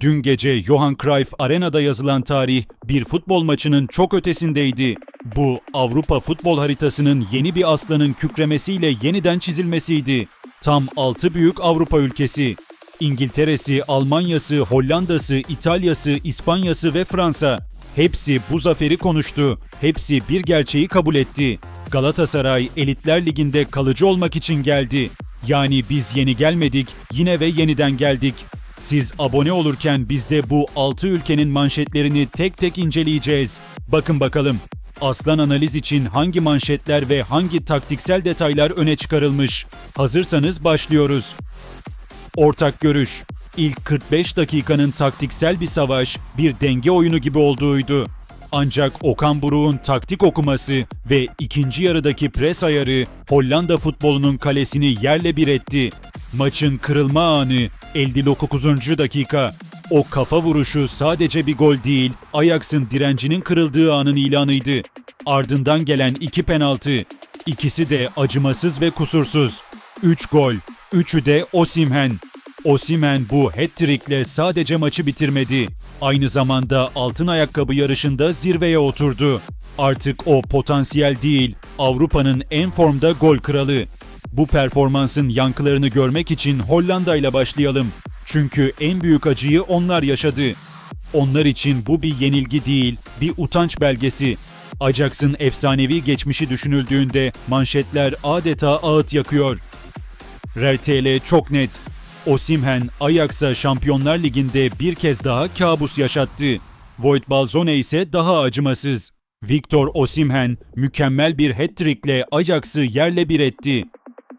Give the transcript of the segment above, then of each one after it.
Dün gece Johan Cruyff Arena'da yazılan tarih bir futbol maçının çok ötesindeydi. Bu Avrupa futbol haritasının yeni bir aslanın kükremesiyle yeniden çizilmesiydi. Tam 6 büyük Avrupa ülkesi. İngiltere'si, Almanya'sı, Hollanda'sı, İtalya'sı, İspanya'sı ve Fransa. Hepsi bu zaferi konuştu. Hepsi bir gerçeği kabul etti. Galatasaray Elitler Ligi'nde kalıcı olmak için geldi. Yani biz yeni gelmedik, yine ve yeniden geldik. Siz abone olurken biz de bu 6 ülkenin manşetlerini tek tek inceleyeceğiz. Bakın bakalım. Aslan analiz için hangi manşetler ve hangi taktiksel detaylar öne çıkarılmış? Hazırsanız başlıyoruz. Ortak görüş. İlk 45 dakikanın taktiksel bir savaş, bir denge oyunu gibi olduğuydu. Ancak Okan Buruk'un taktik okuması ve ikinci yarıdaki pres ayarı Hollanda futbolunun kalesini yerle bir etti. Maçın kırılma anı 59. dakika. O kafa vuruşu sadece bir gol değil, Ajax'ın direncinin kırıldığı anın ilanıydı. Ardından gelen iki penaltı. İkisi de acımasız ve kusursuz. 3 gol, üçü de Osimhen. Osimen bu hat-trick'le sadece maçı bitirmedi. Aynı zamanda altın ayakkabı yarışında zirveye oturdu. Artık o potansiyel değil, Avrupa'nın en formda gol kralı. Bu performansın yankılarını görmek için Hollanda ile başlayalım. Çünkü en büyük acıyı onlar yaşadı. Onlar için bu bir yenilgi değil, bir utanç belgesi. Ajax'ın efsanevi geçmişi düşünüldüğünde manşetler adeta ağıt yakıyor. RTL çok net. Osimhen Ajax'a Şampiyonlar Ligi'nde bir kez daha kabus yaşattı. Voit Balzone ise daha acımasız. Victor Osimhen mükemmel bir hat-trick'le Ajax'ı yerle bir etti.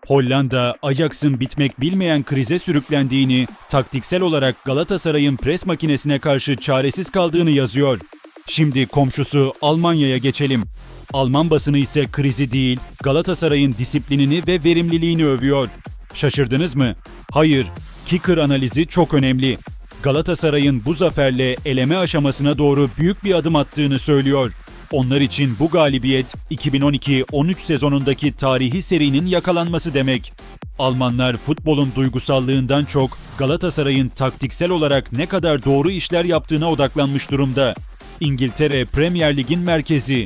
Hollanda, Ajax'ın bitmek bilmeyen krize sürüklendiğini, taktiksel olarak Galatasaray'ın pres makinesine karşı çaresiz kaldığını yazıyor. Şimdi komşusu Almanya'ya geçelim. Alman basını ise krizi değil, Galatasaray'ın disiplinini ve verimliliğini övüyor. Şaşırdınız mı? Hayır. Kicker analizi çok önemli. Galatasaray'ın bu zaferle eleme aşamasına doğru büyük bir adım attığını söylüyor. Onlar için bu galibiyet 2012-13 sezonundaki tarihi serinin yakalanması demek. Almanlar futbolun duygusallığından çok Galatasaray'ın taktiksel olarak ne kadar doğru işler yaptığına odaklanmış durumda. İngiltere Premier Lig'in merkezi.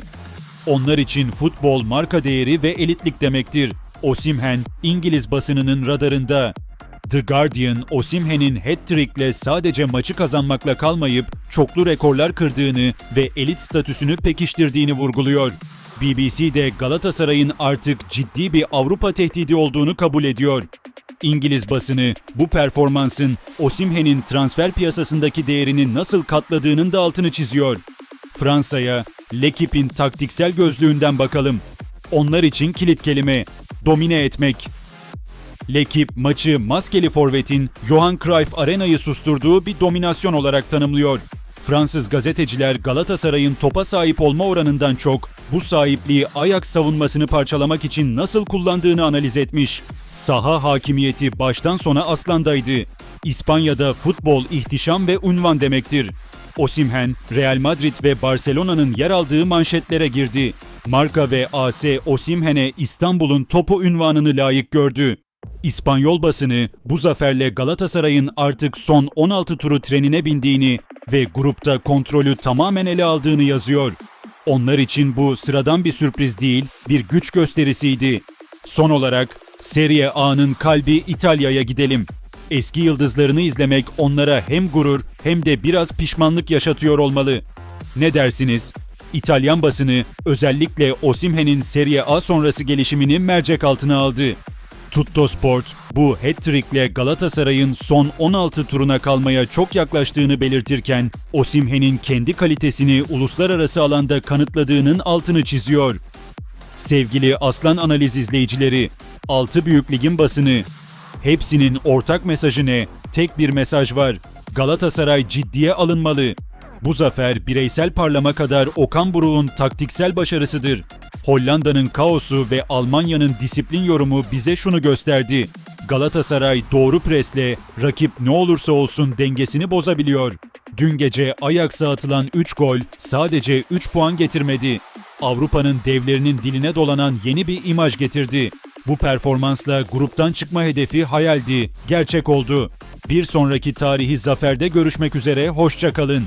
Onlar için futbol marka değeri ve elitlik demektir. Osimhen İngiliz basınının radarında. The Guardian, Osimhen'in hat-trick'le sadece maçı kazanmakla kalmayıp çoklu rekorlar kırdığını ve elit statüsünü pekiştirdiğini vurguluyor. BBC de Galatasaray'ın artık ciddi bir Avrupa tehdidi olduğunu kabul ediyor. İngiliz basını bu performansın Osimhen'in transfer piyasasındaki değerini nasıl katladığının da altını çiziyor. Fransa'ya L'Equipe'in taktiksel gözlüğünden bakalım. Onlar için kilit kelime domine etmek. Lekip maçı maskeli forvetin Johan Cruyff Arena'yı susturduğu bir dominasyon olarak tanımlıyor. Fransız gazeteciler Galatasaray'ın topa sahip olma oranından çok bu sahipliği ayak savunmasını parçalamak için nasıl kullandığını analiz etmiş. Saha hakimiyeti baştan sona aslandaydı. İspanya'da futbol ihtişam ve unvan demektir. Osimhen, Real Madrid ve Barcelona'nın yer aldığı manşetlere girdi. Marka ve AS Osimhen'e İstanbul'un topu ünvanını layık gördü. İspanyol basını bu zaferle Galatasaray'ın artık son 16 turu trenine bindiğini ve grupta kontrolü tamamen ele aldığını yazıyor. Onlar için bu sıradan bir sürpriz değil, bir güç gösterisiydi. Son olarak Serie A'nın kalbi İtalya'ya gidelim. Eski yıldızlarını izlemek onlara hem gurur hem de biraz pişmanlık yaşatıyor olmalı. Ne dersiniz? İtalyan basını özellikle Osimhen'in Serie A sonrası gelişimini mercek altına aldı. Tutto Sport bu hat-trick'le Galatasaray'ın son 16 turuna kalmaya çok yaklaştığını belirtirken Osimhen'in kendi kalitesini uluslararası alanda kanıtladığının altını çiziyor. Sevgili Aslan Analiz izleyicileri, 6 büyük ligin basını hepsinin ortak mesajı ne? Tek bir mesaj var. Galatasaray ciddiye alınmalı. Bu zafer bireysel parlama kadar Okan Buruk'un taktiksel başarısıdır. Hollanda'nın kaosu ve Almanya'nın disiplin yorumu bize şunu gösterdi. Galatasaray doğru presle rakip ne olursa olsun dengesini bozabiliyor. Dün gece Ajax'a atılan 3 gol sadece 3 puan getirmedi. Avrupa'nın devlerinin diline dolanan yeni bir imaj getirdi. Bu performansla gruptan çıkma hedefi hayaldi, gerçek oldu. Bir sonraki tarihi zaferde görüşmek üzere, hoşçakalın.